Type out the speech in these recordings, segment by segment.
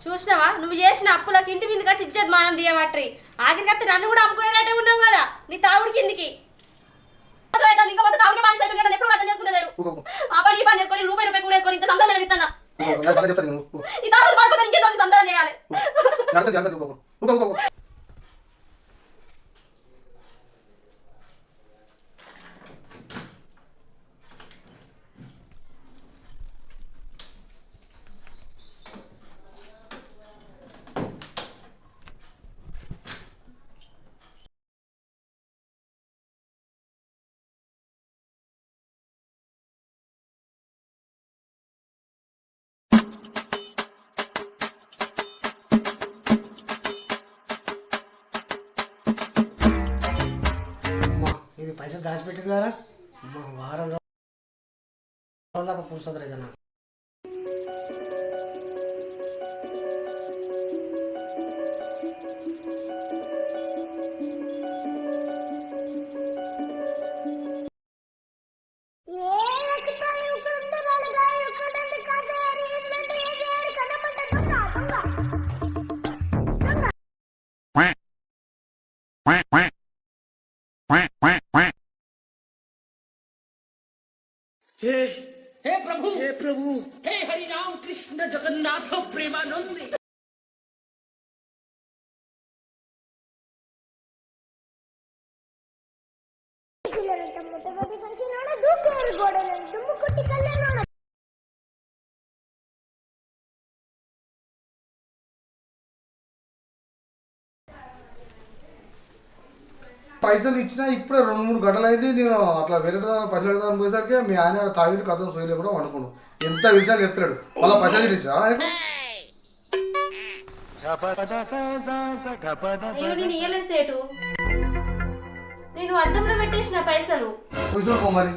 చూసినావా? నువ్వు చేసిన అప్పులకు ఇంటి మీదకి వచ్చి ఇచ్చేది మానం తీయబట్టి ఆఖరికి నన్ను కూడా అమ్ముకునేటట్టే ఉన్నావు కదా? నీ తావుడి కిందికి ఇంకా మొత్తం తావుడికే బానిస అవుతుంది కదా, ఎప్పుడు అర్థం చేసుకుంటలేడు ఊకో, ఊకో. ఆ పని ఈ పని చేసుకొని రూపాయి రూపాయి కూడా వేసుకొని ఇంత సంతానం మీద ఇస్తాను. ఈ తావుడు సంతానం చేయాలి? ఇది పైసలు దాచిపెట్టింది కదా. వారం రోజుల దాకా కూర్చుంటారు కదా हे हे प्रभु हे प्रभु। हे हरि राम कृष्ण जगन्नाथ प्रेमानंद। పైసలు ఇచ్చినా ఇప్పుడే రెండు మూడు గంటలు అయింది నేను అట్లా వేరే పైసలు పెడతాను పోయేసరికి మీ ఆయన తాగిటి కథం సోయలే కూడా వండుకున్నాను ఎంత విషయాలు చెప్తాడు మళ్ళీ పైసలు ఇచ్చా నేను ఇయ్యలేదు సేటు. నేను అద్దంలో పెట్టేసిన పైసలు. మరి.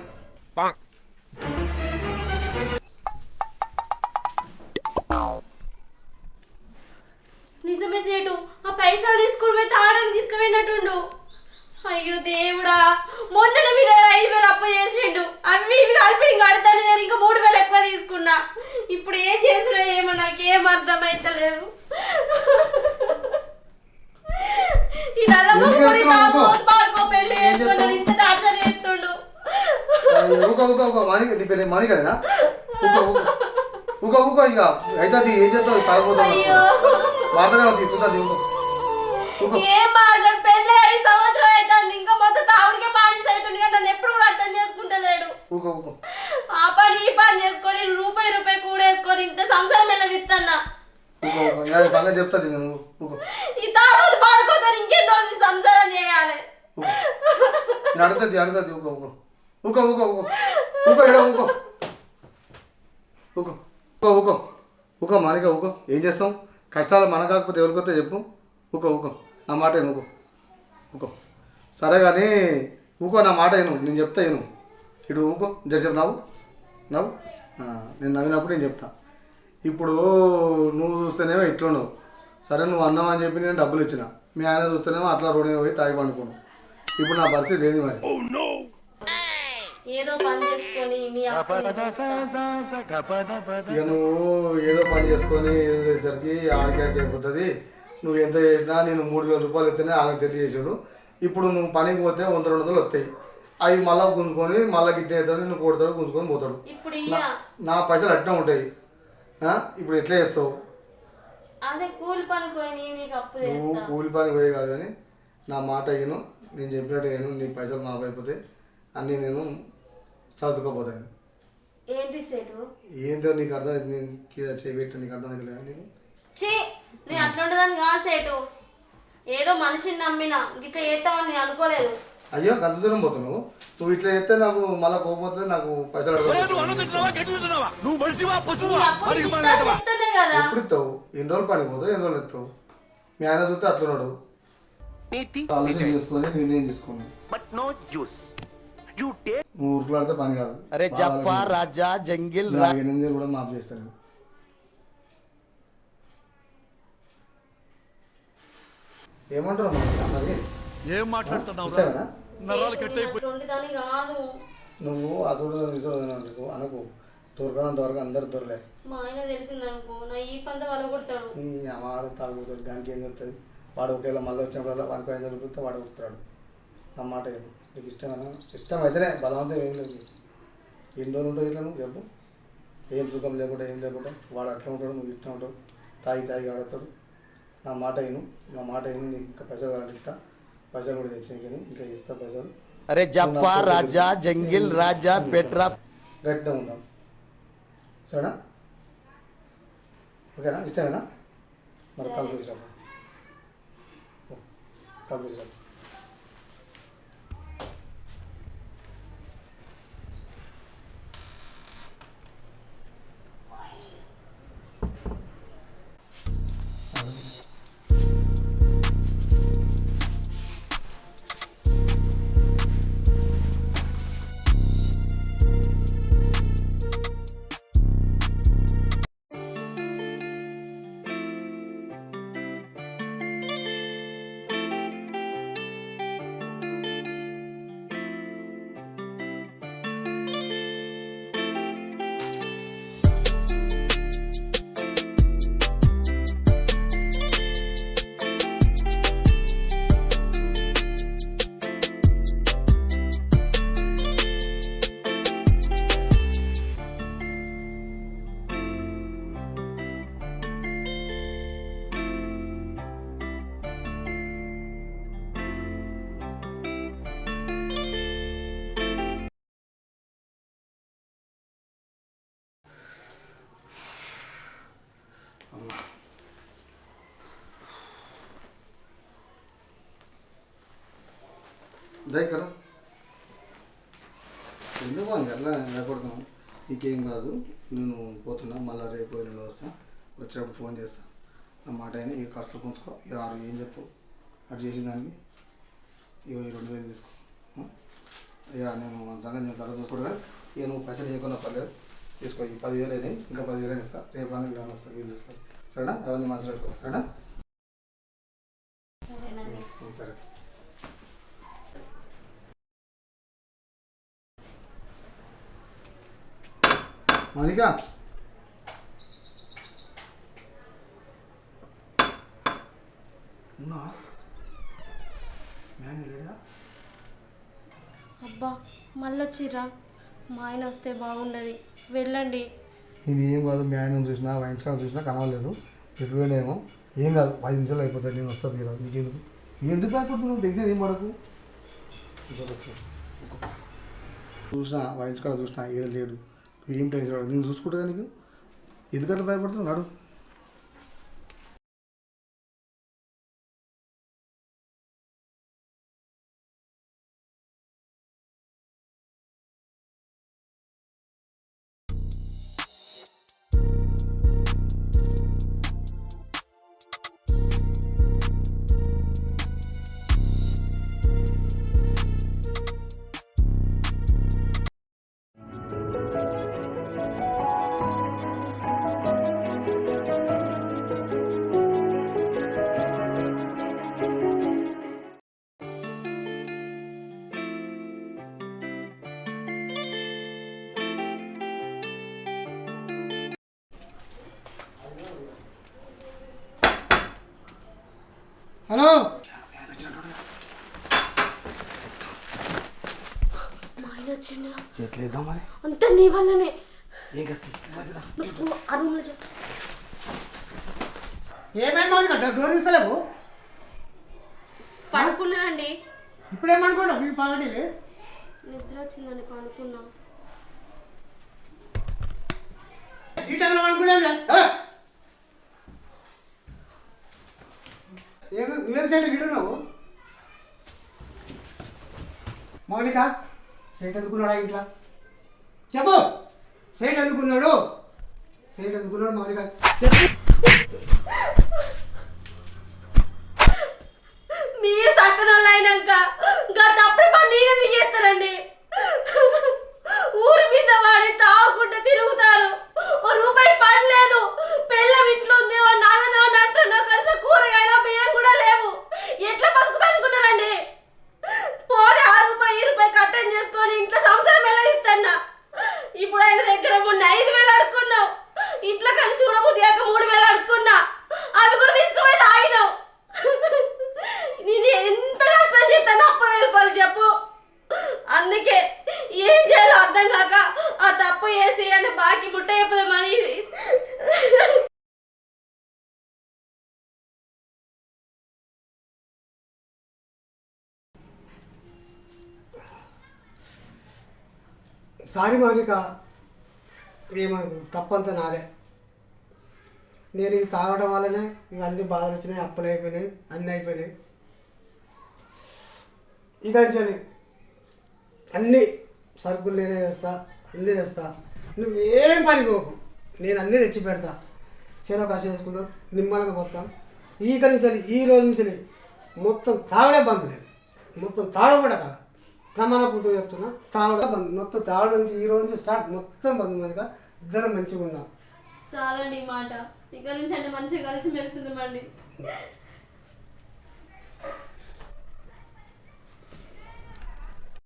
నిజమే సేటు ఆ పైసలు తీసుకుని పోయి తాగడానికి తీసుకుపోయినట్టుండు. అయ్యో దేవుడా మొన్న మీ దగ్గర ఐదు వేలు అప్పు చేసిండు. అవి ఇవి కలిపి ఇంకా అడతాను నేను ఇంకా మూడు వేలు ఎక్కువ తీసుకున్నా. ఇప్పుడు ఏం చేసుడో ఏమో నాకేం అర్థమైతలేదు. ఈ? పాడుకో, పెళ్ళి? ఇంత టార్చర్ చేస్తుండు. ఊక ఊక ఊక మణి నీ పేరు మణి కదా ఊక ఊక ఊక ఊక ఇక. అవుతుంది ఏం చేస్తావు? తాగిపోతావు ఊక ఏం మాట్లాడు? పెళ్ళి ఐదు సంవత్సరం అవుతుంది ఇంకా మొత్తం తావుడికే బానిస అవుతుంది కానీ నన్ను ఎప్పుడు కూడా అర్థం చేసుకుంటలేడు. ఆ పని ఈ పని చేసుకొని రూపాయి రూపాయి కూడేసుకొని ఇంత సంసారం వెళ్ళదు ఇస్తున్నా ఊక ఊక నేను సంగతి చెప్తాది నేను. ఈ తాగుతూ పాడుకోతారు రోజులు సంసారం చేయాలి. నడుతుంది నడుతుంది ఊక ఊక ఊక ఊక ఊక ఊక ఊక ఊక ఊక ఊక ఊక మానిక ఊక ఏం చేస్తాం? కష్టాలు మన కాకపోతే ఎవరికొస్తే చెప్పు. ఊక ఊక. నా మాట విను ఊక. ఊక. సరే కానీ ఊకో నా మాట విను. నేను చెప్తా విను. ఇటు ఊకో. జరసేపు నవ్వు. నవ్వు. నేను నవ్వినప్పుడు నేను చెప్తా. ఇప్పుడు నువ్వు చూస్తేనేమో ఇట్లున్నావు సరే నువ్వు అన్నావు అని చెప్పి నేను డబ్బులు ఇచ్చిన. మీ ఆయన చూస్తేనేమో అట్లా రోడ్ పోయి తాగి పండుకోను ఇప్పుడు నా పరిస్థితి ఏంది మరి? ఏదో పని చేసుకొని ఇక నువ్వు ఏదో పని చేసుకొని ఏదో చేసేసరికి ఆడికాడికి అయిపోతుంది నువ్వు ఎంత చేసినా నేను మూడు వేల రూపాయలు ఇస్తేనే ఆమె తెలియజేసాడు ఇప్పుడు నువ్వు పనికి పోతే వంద రెండు వందలు వస్తాయి. అవి మళ్ళా గుంజుకొని మళ్ళా గిట్ట అవుతాడు నేను కొడతాడు గుంజుకొని పోతాడు. ఇప్పుడు నా పైసలు అట్నే ఉంటాయి? ఇప్పుడు ఎట్లా చేస్తావు? కూలి పని నువ్వు కూలి పని పోయే కాదు కానీ నా మాట అయ్యను. నేను చెప్పినట్టు అయ్యాను. నీ పైసలు మాఫ్ అయిపోతే అన్నీ నేను సర్దుకోపోతాను. ఏంటి సేటు? ఏందో నీకు అర్థమైంది. నేను చేయబెట్టి నీకు అర్థమైంది లేదా నీకు? చీ నేను అట్లా ఉండదని కాదు సేటు. ఏదో మనిషిని నమ్మిన గిట్లా చేస్తామని నేను అనుకోలేదు. అయ్యో గంత దూరం పోతున్నావు. నువ్వు ఇట్లా చేస్తే నాకు మళ్ళీ కోకపోతే నాకు పైసలు చెప్తానే కదా. ఎప్పుడు ఇస్తావు? ఎన్ని రోజులు పని పోతావు? ఎన్ని రోజులు ఇస్తావు మీ ఆయన చూస్తే అట్లున్నాడు ఆలోచన చేసుకొని నిర్ణయం take నువ్వు ఊరుకులాడితే పని కాదు. అరే జప్పా. రాజా జంగిల్ కూడా మాఫ్ చేస్తాను ఏమంటారు ఏం మాట్లాడుతున్నావు నరాలు కాదు. నువ్వు అసలు నిజం అనుకో అనకు. దొరకనంత వరకు అందరు దొరలే. మా ఆయన తెలిసిందనుకో నా ఈ పంత వాళ్ళ కొడతాడు. వాడు తాగుతాడు దానికి ఏం చెప్తుంది వాడు ఒకవేళ మళ్ళీ వచ్చినప్పుడల్లా వానికి ఐదు రూపాయలతో వాడు ఉరుకుతాడు నా మాట ఏం నీకు ఇష్టమేనా? ఇష్టం అయితేనే బలవంతం ఏం లేదు ఎన్ని రోజులు ఉంటావు ఇట్లా నువ్వు? చెప్పు. ఏం సుఖం లేకుండా ఏం లేకుండా. వాడు అట్లా ఉంటాడు నువ్వు ఇట్లా ఉంటావు. తాగి తాగి ఆడతాడు నా మాట విను. నా మాట విను నీకు ఇంకా పైసలు కావాలి ఇస్తా పైసలు కూడా తెచ్చి నీకు ఇంకా ఇస్తా పైసలు అరే జప్పా రాజా జంగిల్ రాజా పెట్రా. గట్టిగా ఉందాం? సరేనా? ఓకేనా? ఇష్టమేనా? మరి తలుపు తలుపు కదా ఎందుకు ఎట్లా నిలబడుతున్నావు నీకేం కాదు. నేను పోతున్నా మళ్ళీ రేపు ఎల్లుండి వస్తా. వచ్చేటప్పుడు ఫోన్ చేస్తా. నా మాట అయినా ఈ ఖర్చులు పుంచుకో ఇక ఆడు ఏం చెప్తావు అటు చేసిన దానికి? ఇక ఈ రెండు వేలు తీసుకో? ఇక నేను సంగతి నేను తర్వాత చూసుకోడు కానీ ఇక నువ్వు పైసలు చేయకుండా పర్లేదు. తీసుకో. ఈ పదివేలు అయినాయి. ఇంకా పదివేలు ఇస్తా. రేపు అని ఇలా వస్తా. వీలు చూసుకో సరేనా? అవన్నీ మాట్లాడుకో. సరేనా? సరే. మౌనిక అబ్బా మళ్ళొచ్చిర్రా. మా ఆయన వస్తే బాగుండదు. వెళ్ళండి. ఏం కాదు మ్యాన్ చూసినా వైన్స్ చూసినా కనవలేదు ఎటువేనేమో ఏం కాదు ఐదు నిమిషాలు అయిపోతుంది నేను వస్తుంది కదా నీకెందుకు? ఎందుకు భయపడుతున్నావు టెన్షన్ ఏం పడకు? చూసినా వైన్స్ కాడ చూసినా ఏడు లేడు. ఏం టెన్షన్ నేను చూసుకుంటా నీకు. ఎందుకంటే భయపడుతున్నావు? నాడు. హలో. మా ఆయన వచ్చిండు. ఎట్లేదా మరి? అంతా నీ వల్లనే. ఏం కత్తి నువ్వు ఆ రూమ్లో చెప్పు. ఏమైంది మౌనిక డో- డోర్ తీస్తలేవు? పడుకున్నానండి. ఇప్పుడు ఏమనుకోండి వీళ్ళు పాగండి నిద్ర వచ్చిందని పడుకున్నా. ఈ టైంలో అనుకునేది ఏమి? నువ్వేం సైడ్ గిడు నువ్వు? మౌలిక సైట్ ఎందుకున్నాడా ఇంట్లో? చెప్పు! సైట్ ఎందుకున్నాడు? సైట్ ఎందుకున్నాడు మౌలిక చెప్పు! మీరు సక్కన అయినాక ఇంకా తప్పుడు పని నేనెందుకు చేస్తారండి? ఊరి మీద వాడి తాగకుండా తిరుగుతారు. ఓ రూపాయి పని లేదు పెళ్ళం ఇంట్లో ఉంది ఓ నాగనో నట్టునో కలిసి కూరగాయల బియ్యం కూడా లేవు ఎట్లా బతుకుతా అనుకున్నారండి పోనీ ఆ రూపాయి ఈ రూపాయి కట్టం చేసుకొని ఇంట్లో సంసారం ఎలా ఇస్తున్నా ఇప్పుడు ఆయన దగ్గర మొన్న ఐదు వేలు అడుక్కున్నావు ఇంట్లో సారీ మౌనిక ఏమనుకో తప్పంత నాదే. నేను ఇది తాగడం వల్లనే ఇవన్నీ బాధలు వచ్చినాయి అప్పులు అయిపోయినాయి అన్నీ అయిపోయినాయి. ఇక అంచని అన్నీ సరుకులు నేనే తెస్తా అన్నీ తెస్తా. నువ్వు ఏం పని పోకు. నేను అన్నీ తెచ్చి పెడతా. చెరో కాశ చేసుకుందాం నిమ్మలంగా పోతాం. ఈ నుంచి ఈ రోజు నుంచి మొత్తం తాగడే బంద్ నేను. మొత్తం తాగడం తాగ ప్రమాణ పూర్తిగా చెప్తున్నా తాగడం బంద్. మొత్తం తాగడం నుంచి ఈ రోజు నుంచి స్టార్ట్. మొత్తం బంద్ కనుక ఇద్దరం మంచిగా ఉందాం చాలండి ఈ మాట. ఇక్కడ నుంచి అంటే మంచిగా కలిసి మెలిసింది